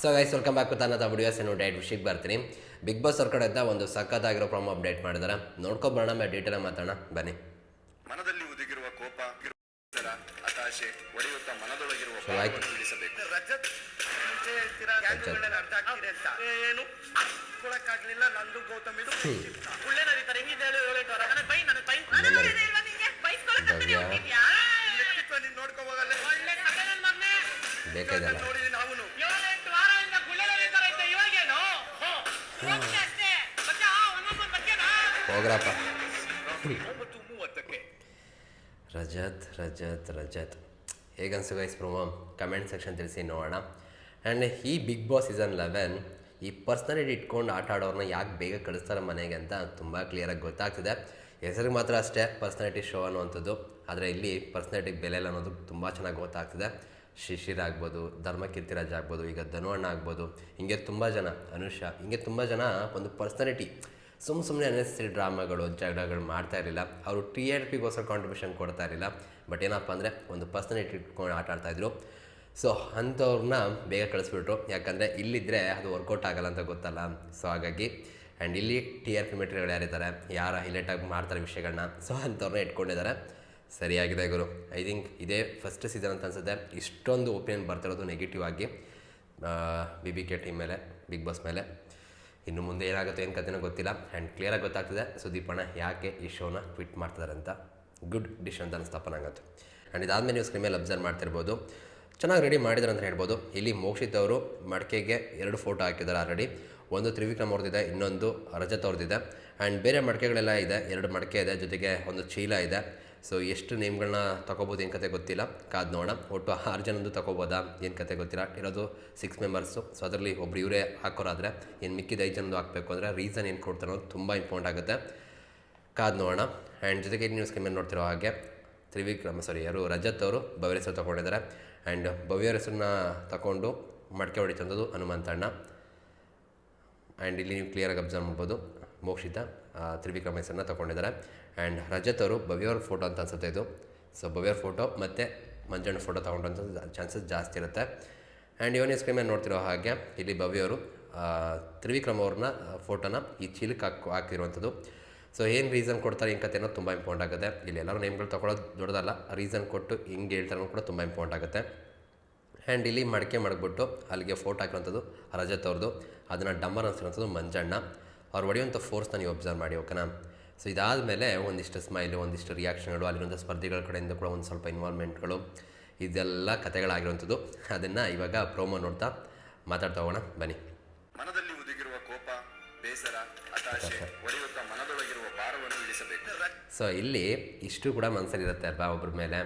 So guys welcome back to ತನ್ನ videos ಏನು diet ವಿಷಯಕ್ಕೆ ಬರ್ತೀನಿ. ಬಿಗ್ ಬಾಸ್ ಅವ್ರ ಕಡೆಯಿಂದ ಒಂದು ಸಖತ್ತಾಗಿರೋ ಪ್ರೊಮೋ ಅಪ್ಡೇಟ್ ಮಾಡಿದ್ದಾರೆ ನೋಡ್ಕೊಬರೋಣ ಮೇಲೆ ಡೀಟೇಲ್ ಮಾತಾಡೋಣ. ಬನ್ನಿ. ಮನದಲ್ಲಿ ಉದುಗಿರುವ ಕೋಪ ಬೇಕಾಗಲ್ಲ ಹತಾಶೆ ಒಡೆಯುತ್ತ ಮನದೊಳಗಿರುವ ಏನು? ಕೊಡಕ್ಕಾಗ್ಲಿಲ್ಲ ನಂದು ಗೌತಮಿದು ಒಳ್ಳೆ ನಡೀತಾರೆ ಹಿಂಗಿದೆ ಹೇಳು ಏಳೆಂಟು ವಾರ ನನಗೆ ಬೈ. ನನಗೆ ಬೈ ಒಳ್ಳೆ ಕತೆ ನನ್ ಮಗ್ನೆ. ಬೇಕಾಯ್ತಲ್ಲ ಹೋಗ್ರಪ್ಪ. ರಜತ್ ರಜತ್ ರಜತ್. ಹೇಗನ್ಸು ಗೈಸ್ ಪ್ರೊಮೋ ಕಮೆಂಟ್ ಸೆಕ್ಷನ್ ತಿಳಿಸಿ ನೋಡೋಣ. ಆ್ಯಂಡ್ ಈ ಬಿಗ್ ಬಾಸ್ ಸೀಸನ್ ಲೆವೆನ್ ಈ ಪರ್ಸ್ನಾಲಿಟಿ ಇಟ್ಕೊಂಡು ಆಟ ಆಡೋರನ್ನ ಯಾಕೆ ಬೇಗ ಕಳಿಸ್ತಾರೆ ಮನೆಗೆ ಅಂತ ತುಂಬ ಕ್ಲಿಯರಾಗಿ ಗೊತ್ತಾಗ್ತಿದೆ. ಹೆಸರಿಗೆ ಮಾತ್ರ ಅಷ್ಟೇ ಪರ್ಸ್ನಾಲಿಟಿ ಶೋ ಅನ್ನುವಂಥದ್ದು. ಆದರೆ ಇಲ್ಲಿ ಪರ್ಸ್ನಾಲಿಟಿಗೆ ಬೆಲೆ ಇಲ್ಲ ಅನ್ನೋದು ತುಂಬ ಚೆನ್ನಾಗಿ ಗೊತ್ತಾಗ್ತಿದೆ. ಶಿಶಿರ್ ಆಗ್ಬೋದು ಧರ್ಮಕೀರ್ತಿರಾಜ್ ಆಗ್ಬೋದು, ಈಗ ಧನುವಣ್ಣ ಆಗ್ಬೋದು, ಹಿಂಗೆ ತುಂಬ ಜನ, ಅನುಷಾ, ಹಿಂಗೆ ತುಂಬ ಜನ ಒಂದು ಪರ್ಸ್ನಾಲಿಟಿ ಸುಮ್ಮ ಸುಮ್ಮನೆ ಅನ್ನೆಸರಿ ಡ್ರಾಮಾಗಳು ಜಗಳಗಳು ಮಾಡ್ತಾ ಇರಲಿಲ್ಲ. ಅವರು ಟಿ ಆರ್ ಪಿಗೋಸ್ಕರ ಕಾಂಟ್ರಿಬ್ಯೂಷನ್ ಕೊಡ್ತಾ ಇರಲಿಲ್ಲ. ಬಟ್ ಏನಪ್ಪ ಅಂದರೆ ಒಂದು ಪರ್ಸ್ನಾಲಿಟಿ ಇಟ್ಕೊಂಡು ಆಟ ಆಡ್ತಾಯಿದ್ರು ಸೊ ಅಂಥವ್ರನ್ನ ಬೇಗ ಕಳಿಸ್ಬಿಟ್ರು. ಯಾಕಂದರೆ ಇಲ್ಲಿದ್ದರೆ ಅದು ವರ್ಕೌಟ್ ಆಗಲ್ಲ ಅಂತ ಗೊತ್ತಲ್ಲ. ಸೊ ಹಾಗಾಗಿ ಆ್ಯಂಡ್ ಇಲ್ಲಿ ಟಿ ಆರ್ ಪಿ ಮೆಟೀರಿಯಲ್ ಯಾರಿದ್ದಾರೆ? ಯಾರು ಹೈಲೈಟಾಗಿ ಮಾಡ್ತಾರೆ ವಿಷಯಗಳನ್ನ ಸೊ ಅಂಥವ್ರನ್ನ ಇಟ್ಕೊಂಡಿದ್ದಾರೆ. ಸರಿಯಾಗಿದೆ ಗುರು. ಐ ಥಿಂಕ್ ಇದೇ ಫಸ್ಟ್ ಸೀಸನ್ ಅಂತ ಅನ್ಸುತ್ತೆ. ಇಷ್ಟೊಂದು ಒಪಿನಿಯನ್ ಬರ್ತಿರೋದು ನೆಗೆಟಿವ್ ಆಗಿ ಬಿ ಬಿ ಕೆ ಟೀಮ್ ಮೇಲೆ ಬಿಗ್ ಬಾಸ್ ಮೇಲೆ. ಇನ್ನು ಮುಂದೆ ಏನಾಗುತ್ತೆ ಏನು ಕಥೆನೋ ಗೊತ್ತಿಲ್ಲ. ಆ್ಯಂಡ್ ಕ್ಲಿಯರಾಗಿ ಗೊತ್ತಾಗ್ತಿದೆ ಸುದೀಪಣ ಯಾಕೆ ಈ ಶೋನ ಟ್ವಿಟ್ ಮಾಡ್ತಿದ್ದಾರೆ ಅಂತ. ಗುಡ್ ಡಿಶ್ ಅಂತ ಅನಿಸ್ತಪ್ಪ ನಂಗಂತೂ ಆ್ಯಂಡ್ ಇದಾದಮೇಲೆ ನೀವು ಸ್ಕ್ರೀನ್ ಮೇಲೆ ಅಬ್ಸರ್ವ್ ಮಾಡ್ತಿರ್ಬೋದು. ಚೆನ್ನಾಗಿ ರೆಡಿ ಮಾಡಿದ್ದಾರೆ ಅಂತ ಹೇಳ್ಬೋದು. ಇಲ್ಲಿ ಮೋಕ್ಷಿತ್ ಅವರು ಮಡಿಕೆಗೆ ಎರಡು ಫೋಟೋ ಹಾಕಿದ್ದಾರೆ ಆಲ್ರೆಡಿ ಒಂದು ತ್ರಿವಿಕ್ರಮ್ ಅವ್ರದ್ದಿದೆ, ಇನ್ನೊಂದು ರಜತ್ ಅವ್ರದ್ದಿದೆ. ಆ್ಯಂಡ್ ಬೇರೆ ಮಡಿಕೆಗಳೆಲ್ಲ ಇದೆ. ಎರಡು ಮಡಿಕೆ ಇದೆ, ಜೊತೆಗೆ ಒಂದು ಚೀಲ ಇದೆ. ಸೊ ಎಷ್ಟು ನೇಮ್ಗಳನ್ನ ತಗೋಬೋದು ಏನು ಕತೆ ಗೊತ್ತಿಲ್ಲ. ಕಾದು ನೋಡೋಣ. ಒಟ್ಟು ಆರು ಜನದ್ದು ತಗೋಬೋದಾ? ಏನು ಕತೆ ಗೊತ್ತಿಲ್ಲ. ಇರೋದು ಸಿಕ್ಸ್ ಮೆಂಬರ್ಸು ಸೊ ಅದರಲ್ಲಿ ಒಬ್ರು ಇವರೇ ಹಾಕೋರಾದರೆ ಏನು ಮಿಕ್ಕಿದ ಐದು ಜನದ್ದು ಹಾಕಬೇಕು ಅಂದರೆ ರೀಸನ್ ಏನು ಕೊಡ್ತಾರೆ ತುಂಬ ಇಂಪಾರ್ಟೆಂಟ್ ಆಗುತ್ತೆ. ಕಾದು ನೋಡೋಣ. ಆ್ಯಂಡ್ ಜೊತೆಗೆ ನ್ಯೂಸ್ ಕೆಮ್ಮೆ ನೋಡ್ತಿರೋ ಹಾಗೆ, ತ್ರಿವಿಕ್ರಮ ಸಾರಿ ಯಾರು? ರಜತ್ ಅವರು ಭವ್ಯ ಹೆಸರು ತೊಗೊಂಡಿದ್ದಾರೆ. ಆ್ಯಂಡ್ ಭವ್ಯ ಹೆಸರನ್ನ ತಗೊಂಡು ಮಡಿಕೆ ಹೊಡಿತಂಥದ್ದು ಹನುಮಂತಣ್ಣ. ಆ್ಯಂಡ್ ಇಲ್ಲಿ ನೀವು ಕ್ಲಿಯರಾಗಿ ಅಬ್ಸರ್ವ್ ಮಾಡ್ಬೋದು. ಮೋಕ್ಷಿತ. ತ್ರಿವಿಕ್ರಮ ಹೆಸರನ್ನ ತೊಗೊಂಡಿದ್ದಾರೆ ಆ್ಯಂಡ್ ರಜತ್ ಅವರು ಭವ್ಯವ್ರ ಫೋಟೋ ಅಂತ ಅನ್ಸುತ್ತೆ ಇದು. ಸೊ ಅವರ ಫೋಟೋ ಮತ್ತು ಮಂಜಣ್ಣ ಫೋಟೋ ತೊಗೊಂಡಂಥ ಚಾನ್ಸಸ್ ಜಾಸ್ತಿ ಇರುತ್ತೆ. ಆ್ಯಂಡ್ ಇವನ್ ಸ್ಕ್ರೀನ್ ನೋಡ್ತಿರೋ ಹಾಗೆ ಇಲ್ಲಿ ಭವ್ಯವರು ತ್ರಿವಿಕ್ರಮ್ ಅವ್ರನ್ನ ಫೋಟೋನ ಈ ಚೀಲಕ್ಕೆ ಹಾಕಿ, ಹಾಕಿರುವಂಥದ್ದು. ಸೊ ಏನು ರೀಸನ್ ಕೊಡ್ತಾರೆ ಏನು ಕತೆ ಅನ್ನೋದು ತುಂಬ ಇಂಪಾರ್ಟೆಂಟ್ ಆಗುತ್ತೆ. ಇಲ್ಲಿ ಎಲ್ಲರೂ ನೇಮ್ಗಳು ತೊಗೊಳೋದು ದೊಡ್ಡದಲ್ಲ. ರೀಸನ್ ಕೊಟ್ಟು ಹಿಂಗೆ ಹೇಳ್ತಾರೆ ಕೂಡ ತುಂಬ ಇಂಪಾರ್ಟೆಂಟ್ ಆಗುತ್ತೆ. ಆ್ಯಂಡ್ ಇಲ್ಲಿ ಮಡಿಕೆ ಮಾಡಿಬಿಟ್ಟು ಅಲ್ಲಿಗೆ ಫೋಟೋ ಹಾಕಿರೋಂಥದ್ದು ರಜತ್ ಅವ್ರದ್ದು. ಅದನ್ನು ಡಂಬರ್ ಅನ್ಸಿರೋಂಥದ್ದು ಮಂಜಣ್ಣ. ಅವ್ರು ಹೊಡೆಯುವಂಥ ಫೋರ್ಸ್ನ ನೀವು ಅಬ್ಸರ್ವ್ ಮಾಡಿ ಓಕೆನಾ ಸೊ ಇದಾದಮೇಲೆ ಒಂದಿಷ್ಟು ಸ್ಮೈಲು ಒಂದಿಷ್ಟು ರಿಯಾಕ್ಷನ್ಗಳು ಅಲ್ಲಿರುವಂಥ ಸ್ಪರ್ಧಿಗಳ ಕಡೆಯಿಂದ ಕೂಡ ಒಂದು ಸ್ವಲ್ಪ ಇನ್ವಾಲ್ವ್ಮೆಂಟ್ಗಳು ಇದೆಲ್ಲ ಕಥೆಗಳಾಗಿರುವಂಥದ್ದು. ಅದನ್ನು ಇವಾಗ ಪ್ರೋಮೋ ನೋಡ್ತಾ ಮಾತಾಡ್ತಾ ಹೋಗೋಣ ಬನ್ನಿ. ಮನದಲ್ಲಿ ಉದುಗಿರುವ ಕೋಪ ಬೇಸರ ಮನದೊಳಗಿರುವ ಭಾರವನ್ನು ಇಳಿಸಬೇಕು. ಸೊ ಇಲ್ಲಿ ಇಷ್ಟು ಕೂಡ ಮನಸ್ಸಲ್ಲಿರುತ್ತೆ ಅಲ್ವಾ ಒಬ್ಬರ ಮೇಲೆ?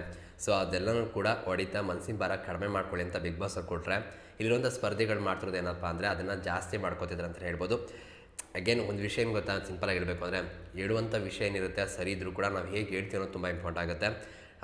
ಸೊ ಅದೆಲ್ಲನೂ ಕೂಡ ಹೊಡಿತಾ ಮನಸ್ಸಿನ ಭಾರ ಕಡಿಮೆ ಮಾಡ್ಕೊಳ್ಳಿ ಅಂತ ಬಿಗ್ ಬಾಸ್ ಅವ್ರು ಕೊಟ್ಟರೆ ಇಲ್ಲಿರುವಂಥ ಸ್ಪರ್ಧಿಗಳು ಮಾಡ್ತಿರೋದು ಏನಪ್ಪ ಅಂದರೆ ಅದನ್ನು ಜಾಸ್ತಿ ಮಾಡ್ಕೋತಿದ್ರು ಅಂತ ಹೇಳ್ಬೋದು. ಅಗೇನ್ ಒಂದು ವಿಷಯ ಏನು ಗೊತ್ತಾ? ಸಿಂಪಲಾಗಿ ಹೇಳಬೇಕು ಅಂದರೆ ಹೇಳುವಂಥ ವಿಷಯ ಏನಿರುತ್ತೆ, ಅದು ಸರಿ ಇದ್ದರೂ ಕೂಡ ನಾವು ಹೇಗೆ ಹೇಳ್ತೀವಿ ಅನ್ನೋದು ತುಂಬ ಇಂಪಾರ್ಟೆಂಟ್ ಆಗುತ್ತೆ.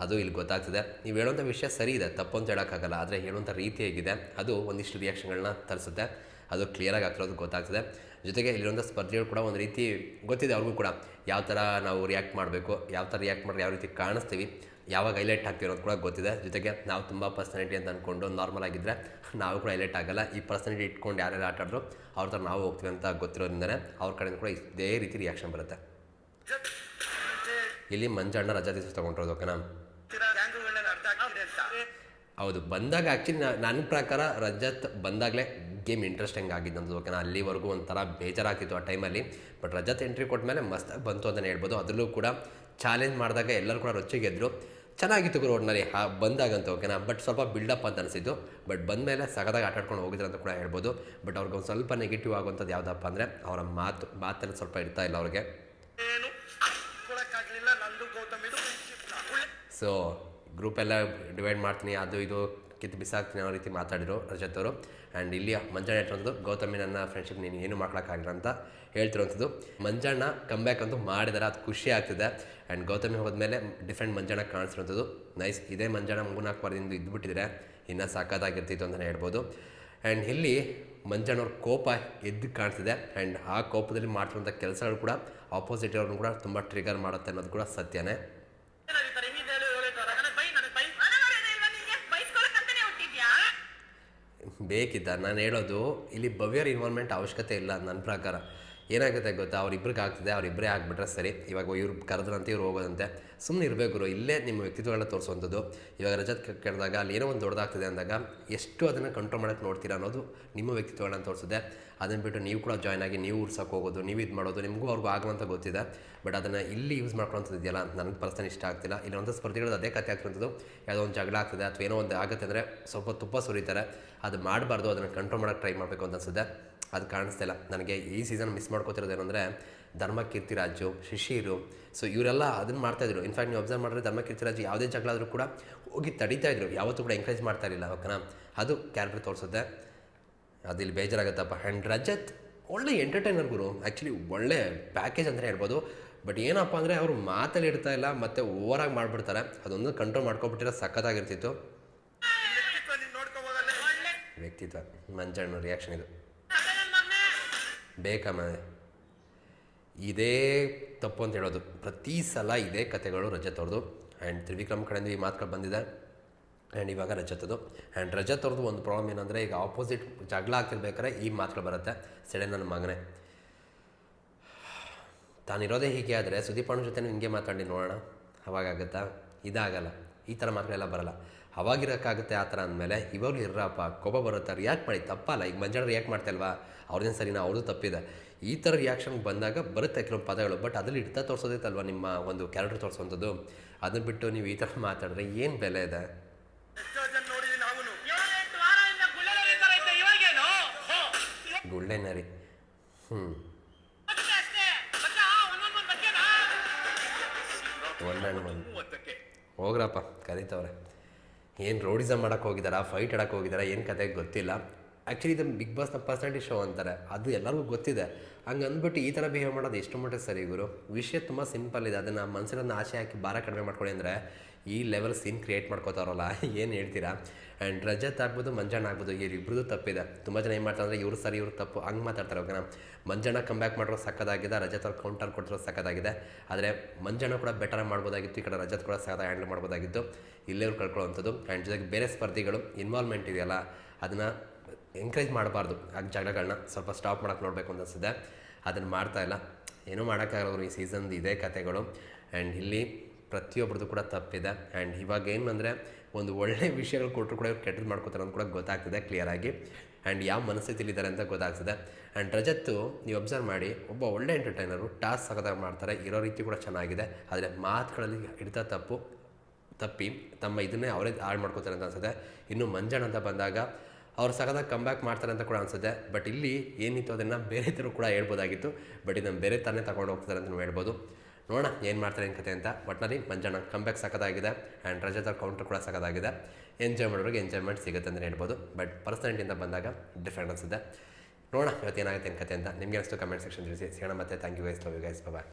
ಅದು ಇಲ್ಲಿ ಗೊತ್ತಾಗ್ತದೆ. ನೀವು ಹೇಳುವಂಥ ವಿಷಯ ಸರಿ ಇದೆ, ತಪ್ಪು ಅಂತ ಹೇಳೋಕ್ಕಾಗಲ್ಲ ಆದರೆ ಹೇಳುವಂಥ ರೀತಿ ಹೇಗಿದೆ, ಅದು ಒಂದಿಷ್ಟು ರಿಯಾಕ್ಷನ್ಗಳನ್ನ ತರಿಸುತ್ತೆ. ಅದು ಕ್ಲಿಯರಾಗಿ ಆಗ್ತಿರೋದು ಗೊತ್ತಾಗ್ತದೆ. ಜೊತೆಗೆ ಇಲ್ಲಿರುವಂಥ ಸ್ಪರ್ಧಿಗಳು ಕೂಡ ಒಂದು ರೀತಿ ಗೊತ್ತಿದೆ, ಅವ್ರಿಗೂ ಕೂಡ. ಯಾವ ಥರ ನಾವು ರಿಯಾಕ್ಟ್ ಮಾಡಬೇಕು, ಯಾವ ಥರ ರಿಯಾಕ್ಟ್ ಮಾಡಿ ಯಾವ ರೀತಿ ಕಾಣಿಸ್ತೀವಿ ಯಾವಾಗ ಹೈಲೈಟ್ ಆಗ್ತಿರೋದು ಕೂಡ ಗೊತ್ತಿದೆ. ಜೊತೆಗೆ ನಾವು ತುಂಬ ಪರ್ಸನಾಲಿಟಿ ಅಂತ ಅಂದ್ಕೊಂಡು ನಾರ್ಮಲ್ ಆಗಿದ್ದರೆ ನಾವು ಕೂಡ ಹೈಲೈಟ್ ಆಗಲ್ಲ. ಈ ಪರ್ಸನಾಲಿಟಿ ಇಟ್ಕೊಂಡು ಯಾರ್ಯಾರು ಆಟ ಆಡಿದ್ರು ಅವ್ರ ಥರ ನಾವು ಹೋಗ್ತೀವಿ ಅಂತ ಗೊತ್ತಿರೋದ್ರಿಂದಲೇ ಅವ್ರ ಕಡೆಯಿಂದ ಕೂಡ ಇದೇ ರೀತಿ ರಿಯಾಕ್ಷನ್ ಬರುತ್ತೆ. ಇಲ್ಲಿ ಮಂಜಣ್ಣ ರಜಾ ದಿವಸ ತೊಗೊಂಡಿರೋದು ಓಕೆನಾ ಹೌದು, ಬಂದಾಗ ಆ್ಯಕ್ಚುಲಿ ನನ್ನ ಪ್ರಕಾರ ರಜತ್ ಬಂದಾಗಲೇ ಗೇಮ್ ಇಂಟ್ರೆಸ್ಟಿಂಗ್ ಆಗಿದ್ದು ಓಕೆನಾ ಅಲ್ಲಿವರೆಗೂ ಒಂಥರ ಬೇಜಾರಾಗ್ತಿತ್ತು ಆ ಟೈಮಲ್ಲಿ ಬಟ್ ರಜತ್ ಎಂಟ್ರಿ ಕೊಟ್ಟ ಮೇಲೆ ಮಸ್ತಾಗಿ ಬಂತು ಅಂತಲೇ ಹೇಳ್ಬೋದು. ಅದರಲ್ಲೂ ಕೂಡ ಚಾಲೆಂಜ್ ಮಾಡಿದಾಗ ಎಲ್ಲರೂ ಕೂಡ ರೊಚ್ಚಿಗೆದ್ರು ಚೆನ್ನಾಗಿತ್ತು ಗುರು ಒಟ್ಟಿನಲ್ಲಿ ಹಾ ಬಂದಾಗಂತ ಓಕೆನಾ ಬಟ್ ಸ್ವಲ್ಪ ಬಿಲ್ಡಪ್ ಅಂತ ಅನಿಸಿದ್ದು. ಬಟ್ ಬಂದಮೇಲೆ ಸಗದಾಗಿ ಆಟ ಆಡ್ಕೊಂಡು ಹೋಗಿದ್ರು ಅಂತ ಕೂಡ ಹೇಳ್ಬೋದು. ಬಟ್ ಅವ್ರಿಗೆ ಒಂದು ಸ್ವಲ್ಪ ನೆಗೆಟಿವ್ ಆಗುವಂಥದ್ದು ಯಾವುದಪ್ಪ ಅಂದರೆ ಅವರ ಮಾತು ಮಾತಲ್ಲಿ ಸ್ವಲ್ಪ ಇರ್ತಾ ಇಲ್ಲ ಅವ್ರಿಗೆ. ಸೊ ಗ್ರೂಪ್ ಎಲ್ಲ ಡಿವೈಡ್ ಮಾಡ್ತೀನಿ ಅದು ಇದು. ಕಿತ್ತು ಬಿಸಾಕ್ತೀನಿ ಅನ್ನೋ ರೀತಿ ಮಾತಾಡಿದ್ರು ರಜತ್ ಅವರು. ಆ್ಯಂಡ್ ಇಲ್ಲಿ ಮಂಜಣ್ಣ ಹೇಳ್ತಿರೋದು ಗೌತಮಿ, ನನ್ನ ಫ್ರೆಂಡ್ಶಿಪ್ ನೀನು ಏನು ಮಾಡ್ಕೊಳಕ್ಕಾಗಿಲ್ಲ ಅಂತ ಹೇಳ್ತಿರೋಂಥದ್ದು ಮಂಜಣ್ಣ ಕಮ್ಬ್ಯಾಕ್ ಅಂತೂ ಮಾಡಿದಾರೆ, ಅದು ಖುಷಿ ಆಗ್ತಿದೆ. ಆ್ಯಂಡ್ ಗೌತಮಿ ಹೋದ್ಮೇಲೆ ಡಿಫ್ರೆಂಟ್ ಮಂಜಣ್ಣ ಕಾಣಿಸಿರೋಂಥದ್ದು. ನೈಸ್ ಇದೇ ಮಂಜಣ್ಣ ಮೂರ್ನಾಲ್ಕು ವಾರದಿಂದ ಇದ್ದುಬಿಟ್ಟಿದ್ರೆ ಇನ್ನೂ ಸಾಕಾಗಿರ್ತಿತ್ತು ಅಂತಲೇ ಹೇಳ್ಬೋದು. ಆ್ಯಂಡ್ ಇಲ್ಲಿ ಮಂಜಣ್ಣವ್ರ ಕೋಪ ಎದ್ದು ಕಾಣಿಸ್ತಿದೆ ಆ್ಯಂಡ್ ಆ ಕೋಪದಲ್ಲಿ ಮಾಡ್ತಿರುವಂಥ ಕೆಲಸಗಳು ಕೂಡ ಆಪೋಸಿಟ್ ಅವ್ರನ್ನ ಕೂಡ ತುಂಬ ಟ್ರಿಗರ್ ಮಾಡುತ್ತೆ ಅನ್ನೋದು ಕೂಡ ಸತ್ಯನೇ ನಡೀತಾರೆ ಹಿಂಗಿದೆ ಹೇಳು ಏಳೆಂಟು ವಾರ ನನಗೆ ಬೈ ನನಗೆ ಬೈ ಇಲ್ವಾ ನಿಂಗೆ ಬೈಸ್ಕೊಳಕ್ಕಂತಾನೆ ಹುಟ್ಟಿದ್ಯಾ ಬೇಕಿದ್ದ ನಾನು ಹೇಳೋದು ಇಲ್ಲಿ ಭವ್ಯರ ಇನ್ವಾಲ್ವ್ಮೆಂಟ್ ಅವಶ್ಯಕತೆ ಇಲ್ಲ ನನ್ನ ಪ್ರಕಾರ. ಏನಾಗುತ್ತೆ ಗೊತ್ತಾ? ಅವ್ರಿಬ್ರಿಗೆ ಆಗ್ತಿದೆ ಅವರಿಬ್ಬರೇ ಆಗಿಬಿಟ್ರೆ ಸರಿ. ಇವಾಗ ಇವ್ರು ಕರೆದ್ರಂತೆ, ಇವ್ರು ಹೋಗೋದಂತೆ. ಸುಮ್ಮನೆ ಇರಬೇಕು ಇಲ್ಲೇ ನಿಮ್ಮ ವ್ಯಕ್ತಿತ್ವಗಳನ್ನ ತೋರಿಸುವಂಥದ್ದು ಇವಾಗ ರಜತ್ ಕೇಳಿದಾಗ, ಅಲ್ಲಿ ಏನೋ ಒಂದು ದೊಡ್ಡದಾಗ್ತದೆ ಅಂದಾಗ, ಎಷ್ಟು ಅದನ್ನು ಕಂಟ್ರೋಲ್ ಮಾಡೋಕ್ಕೆ ನೋಡ್ತೀರಾ ಅನ್ನೋದು ನಿಮ್ಮ ವ್ಯಕ್ತಿತ್ವಗಳನ್ನ ತೋರಿಸುತ್ತೆ. ಅದನ್ನು ಬಿಟ್ಟು ನೀವು ಕೂಡ ಜಾಯ್ನ್ ಆಗಿ, ನೀವು ಉರ್ಸೋಕೆ ಹೋಗೋದು, ನೀವು ಇದು ಮಾಡೋದು, ನಿಮಗೂ ಅವ್ರಿಗೂ ಆಗುವಂತ ಗೊತ್ತಿದೆ. ಬಟ್ ಅದನ್ನು ಇಲ್ಲಿ ಯೂಸ್ ಮಾಡ್ಕೊಳ್ಳೋಂಥದ್ದು ಇದೆಯಲ್ಲ? ನನಗೆ ಪರ್ಸನ್ ಇಷ್ಟ ಆಗ್ತಿಲ್ಲ. ಇಲ್ಲೊಂದು ಸ್ಪರ್ಧೆಗಳು ಅದೇ ಕತೆ ಆಗ್ತಿರೋದು ಯಾವುದೋ ಒಂದು ಜಗಳ ಆಗ್ತದೆ, ಅಥವಾ ಏನೋ ಒಂದು ಆಗುತ್ತೆ ಅಂದರೆ ಸ್ವಲ್ಪ ತುಪ್ಪ ಸುರಿತಾರೆ. ಅದು ಮಾಡಬಾರ್ದು, ಅದನ್ನು ಕಂಟ್ರೋಲ್ ಮಾಡೋಕ್ಕೆ ಟ್ರೈ ಮಾಡಬೇಕು ಅಂತ ಅನ್ಸುತ್ತೆ. ಅದು ಕಾಣಿಸ್ತಾ ಇಲ್ಲ. ನನಗೆ ಈ ಸೀಸನ್ ಮಿಸ್ ಮಾಡ್ಕೋತಿರೋದೇನಂದರೆ ಧರ್ಮ ಕೀರ್ತಿರಾಜು ಶಿಶಿರು. ಸೊ ಇವರೆಲ್ಲ ಅದನ್ನು ಮಾಡ್ತಾಯಿದ್ರು ಇನ್ಫ್ಯಾಕ್ಟ್ ನೀವು ಅಬ್ಸರ್ವ್ ಮಾಡಿದ್ರೆ ಧರ್ಮ ಕೀರ್ತಿರಾಜು ಯಾವುದೇ ಜಗಳ ಆದರೂ ಕೂಡ ಹೋಗಿ ತಡೀತಾ ಇದ್ರು. ಯಾವತ್ತೂ ಕೂಡ ಎಂಕರೇಜ್ ಮಾಡ್ತಾ ಇರಲಿಲ್ಲ ಓಕೆನಾ ಅದು ಕ್ಯಾರೆಕ್ಟರ್ ತೋರಿಸುತ್ತೆ. ಅದಿಲ್ಲಿ ಇಲ್ಲಿ ಬೇಜಾರಾಗುತ್ತಪ್ಪ. ಆ್ಯಂಡ್ ರಜತ್ ಒಳ್ಳೆ ಎಂಟರ್ಟೈನರ್ ಗುರು. ಆ್ಯಕ್ಚುಲಿ ಒಳ್ಳೆ ಪ್ಯಾಕೇಜ್ ಅಂತಲೇ ಹೇಳ್ಬೋದು. ಬಟ್ ಏನಪ್ಪ ಅಂದರೆ ಅವರು ಮಾತಲ್ಲಿ ಇಡ್ತಾ ಇಲ್ಲ ಮತ್ತು ಓವರಾಗಿ ಮಾಡಿಬಿಡ್ತಾರೆ. ಅದೊಂದು ಕಂಟ್ರೋಲ್ ಮಾಡ್ಕೊಬಿಟ್ಟಿರೋ ಸಖತ್ತಾಗಿರ್ತಿತ್ತು. ವ್ಯಕ್ತಿತ್ವ. ಮಂಜಣ್ಣ ರಿಯಾಕ್ಷನ್ ಇದು. ಬೇಕಮ್ಮ ಇದೇ ತಪ್ಪು ಅಂತ ಹೇಳೋದು. ಪ್ರತಿ ಸಲ ಇದೇ ಕತೆಗಳು ರಜತ್ ಅವ್ರದ್ದು ಆ್ಯಂಡ್ ತ್ರಿವಿಕ್ರಮ್ ಕಡೆಯಿಂದ ಈ ಮಾತುಗಳು ಬಂದಿದೆ. ಆ್ಯಂಡ್ ಇವಾಗ ರಜತದು ಆ್ಯಂಡ್ ರಜತ್ ಅವ್ರದ್ದು ಒಂದು ಪ್ರಾಬ್ಲಮ್ ಏನಂದರೆ ಈಗ ಆಪೋಸಿಟ್ ಜಗಳ ಆಗ್ತಿರ್ಬೇಕಾದ್ರೆ ಈ ಮಾತುಗಳು ಬರುತ್ತೆ. ಸೆಳೆ ನನ್ನ ಮಗನೇ. ತಾನಿರೋದೇ ಹೀಗೆ ಆದರೆ ಸುದೀಪ್ ಜೊತೆ ಹಿಂಗೆ ಮಾತಾಡಿ ನೋಡೋಣ. ಅವಾಗಾಗುತ್ತಾ ಇದಾಗಲ್ಲ. ಈ ಥರ ಮಾತುಗಳೆಲ್ಲ ಬರಲ್ಲ. ಅವಾಗಿರೋಕ್ಕಾಗುತ್ತೆ ಆ ಥರ ಅಂದಮೇಲೆ ಇವಾಗಲೂ ಇರ್ರಪ್ಪ, ಕೋಪ ಬರುತ್ತೆ ರಿಯಾಕ್ಟ್ ಮಾಡಿ. ತಪ್ಪಲ್ಲ, ಈಗ ಮಂಜಳ ರಿಯಾಕ್ಟ್ ಮಾಡ್ತಾಯಿಲ್ವಾ ಅವ್ರದ್ದೇನು ಸರಿನಾ ಅವ್ರದ್ದು ತಪ್ಪಿದೆ. ಈ ಥರ ರಿಯಾಕ್ಷನ್ಗೆ ಬಂದಾಗ ಬರುತ್ತೆ ಕೆಲವೊಂದು ಪದಗಳು ಬಟ್ ಅದರಲ್ಲಿ ಇಡ್ತಾ ತೋರಿಸೋದೈತಲ್ವ ನಿಮ್ಮ ಒಂದು ಕ್ಯಾರೆಕ್ಟರ್ ತೋರಿಸುವಂಥದ್ದು ಅದನ್ನ ಬಿಟ್ಟು ನೀವು ಈ ಥರ ಮಾತಾಡಿದ್ರೆ ಏನು ಬೆಲೆ ಇದೆ? ಗುಳ್ಳೆನರಿ ಹ್ಞೂ ಒಂದು ಹೋಗ್ರಪ್ಪ, ಕರೀತವ್ರೆ. ಏನು ರೋಡಿಸಮ್ ಮಾಡೋಕ್ಕೆ ಹೋಗಿದ್ದಾರಾ ಫೈಟ್ ಆಡೋಕ್ಕೆ ಹೋಗಿದ್ದಾರಾ ಏನು ಕತೆ ಗೊತ್ತಿಲ್ಲ. ಆ್ಯಕ್ಚುಲಿ ಇದು ಬಿಗ್ ಬಾಸ್ನ ಪರ್ಸನಾಲಿಟಿ ಶೋ ಅಂತಾರೆ. ಅದು ಎಲ್ಲರಿಗೂ ಗೊತ್ತಿದೆ. ಹಂಗೆ ಅಂದ್ಬಿಟ್ಟು ಈ ಥರ ಬಿಹೇವ್ ಮಾಡೋದು ಎಷ್ಟು ಮಟ್ಟಿಗೆ ಸರಿ ಗುರು? ವಿಷಯ ತುಂಬ ಸಿಂಪಲ್ ಇದೆ. ಅದನ್ನು ಮನಸ್ಸಿನ ಆಸೆ ಹಾಕಿ ಭಾರ ಕಡಿಮೆ ಮಾಡ್ಕೊಳ್ಳಿ ಅಂದರೆ ಈ ಲೆವೆಲ್ ಸೀನ್ ಕ್ರಿಯೇಟ್ ಮಾಡ್ಕೋತಾರಲ್ಲ ಏನು ಹೇಳ್ತೀರಾ? ಆ್ಯಂಡ್ ರಜತ್ ಆಗ್ಬೋದು, ಮಂಜಣ್ಣ ಆಗ್ಬೋದು ಇವ್ರಿಬ್ರದ್ದು ತಪ್ಪಿದೆ. ತುಂಬ ಜನ ಏನು ಮಾಡ್ತಾರೆ ಅಂದರೆ ಇವ್ರು ಸರಿ, ಇವ್ರು ತಪ್ಪು, ಹಂಗೆ ಮಾತಾಡ್ತಾರೆ ಓಕೆನಾ? ಮಂಜಣ್ಣ ಕಮ್ಬ್ಯಾಕ್ ಮಾಡಿರೋ ಸಕ್ಕದಾಗಿದೆ ರಜತ್ ಅವ್ರು ಕೌಂಟರ್ ಕೊಟ್ಟಿರೋ ಸಕ್ಕದಾಗಿದೆ ಆದರೆ ಮಂಜಣ್ಣ ಕೂಡ ಬೆಟರ್ ಮಾಡ್ಬೋದಾಗಿತ್ತು, ಈ ಕಡೆ ರಜತ್ ಕೂಡ ಸಕ್ಕದ ಹ್ಯಾಂಡಲ್ ಮಾಡ್ಬೋದಾಗಿತ್ತು. ಇಲ್ಲೇ ಅವ್ರು ಕಳ್ಕೊಳ್ಳೋವಂಥದ್ದು. ಆ್ಯಂಡ್ ಜೊತೆಗೆ ಬೇರೆ ಸ್ಪರ್ಧಿಗಳು ಇನ್ವಾಲ್ವ್ಮೆಂಟ್ ಇದೆಯಲ್ಲ, ಅದನ್ನು ಎಂಕರೇಜ್ ಮಾಡಬಾರ್ದು. ಆ ಜಗಳಗಳನ್ನ ಸ್ವಲ್ಪ ಸ್ಟಾಪ್ ಮಾಡೋಕ್ಕೆ ನೋಡಬೇಕು ಅಂತ ಅನಿಸಿದೆ ಅದನ್ನು ಮಾಡ್ತಾ ಇಲ್ಲ. ಏನೂ ಮಾಡೋಕ್ಕಾಗಲ್ಲ ಈ ಸೀಸನ್ದು ಇದೇ ಕತೆಗಳು. ಆ್ಯಂಡ್ ಇಲ್ಲಿ ಪ್ರತಿಯೊಬ್ಬರದ್ದು ಕೂಡ ತಪ್ಪಿದೆ. ಆ್ಯಂಡ್ ಇವಾಗ ಏನು ಅಂದರೆ ಒಂದು ಒಳ್ಳೆ ವಿಷಯಗಳು ಕೊಟ್ಟರು ಕೂಡ ಇವ್ರು ಕೆಟ್ಟದ್ದು ಮಾಡ್ಕೋತಾರೆ ಅಂತ ಕೂಡ ಗೊತ್ತಾಗ್ತಿದೆ ಕ್ಲಿಯರಾಗಿ ಆ್ಯಂಡ್ ಯಾವ ಮನಸ್ಥಿತಿಲಿದ್ದಾರೆ ಅಂತ ಗೊತ್ತಾಗ್ತಿದೆ. ಆ್ಯಂಡ್ ರಜತ್ತು ನೀವು ಅಬ್ಸರ್ವ್ ಮಾಡಿ, ಒಬ್ಬ ಒಳ್ಳೆ ಎಂಟರ್ಟೈನರು ಟಾಸ್ಕ್ ಸಗದಾಗ ಮಾಡ್ತಾರೆ. ಇರೋ ರೀತಿ ಕೂಡ ಚೆನ್ನಾಗಿದೆ. ಆದರೆ ಮಾತುಗಳಲ್ಲಿ ಹಿಡಿತ ತಪ್ಪು, ತಪ್ಪಿ ತಮ್ಮ ಇದನ್ನೇ ಅವರೇ ಹಾಳು ಮಾಡ್ಕೋತಾರೆ ಅಂತ ಅನ್ಸುತ್ತೆ. ಇನ್ನು ಮಂಜಣ್ಣ ಅಂತ ಬಂದಾಗ ಅವ್ರು ಸಖತ್ತಾಗಿ ಕಮ್ಬ್ಯಾಕ್ ಮಾಡ್ತಾರೆ ಅಂತ ಕೂಡ ಅನ್ಸುತ್ತೆ. ಬಟ್ ಇಲ್ಲಿ ಏನಿತ್ತು ಅದನ್ನು ಬೇರೆ ಥರ ಕೂಡ ಹೇಳ್ಬೋದಾಗಿತ್ತು. ಬಟ್ ಇದನ್ನು ಬೇರೆ ತಾನೇ ತಗೊಂಡು ಹೋಗ್ತಾರೆ ಅಂತ ಹೇಳ್ಬೋದು. ನೋಡೋಣ ಏನು ಮಾಡ್ತಾರೆ ಏನು ಕತೆ ಅಂತ. ಒಟ್ಟಿನಲ್ಲಿ ಮಂಜಣ್ಣ ಕಮ್ಬ್ಯಾಕ್ ಸಖತ್ತಾಗಿದೆ ಆ್ಯಂಡ್ ರಜತ್ ಕೌಂಟರ್ ಕೂಡ ಸಖತ್ತಾಗಿದೆ. ಎಂಜಾಯ್ ಮಾಡೋರಿಗೆ ಎಂಜಾಯ್ಮೆಂಟ್ ಸಿಗುತ್ತೆ ಅಂತಲೇ ಹೇಳ್ಬೋದು. ಬಟ್ ಪರ್ಸನಾಲಿಟಿಯಿಂದ ಬಂದಾಗ ಡಿಫ್ರೆಂಟ್ ಅನಿಸುತ್ತೆ. ನೋಡೋಣ ಇವತ್ತು ಏನಾಗುತ್ತೆ ಏನು ಕತೆ ಅಂತ. ನಿಮಗೆ ಅಷ್ಟು ಕಮೆಂಟ್ ಸೆಕ್ಷನ್ ತಿಳಿಸಿ. ಸಿಗೋಣ ಮತ್ತೆ. Thank you guys love you guys bye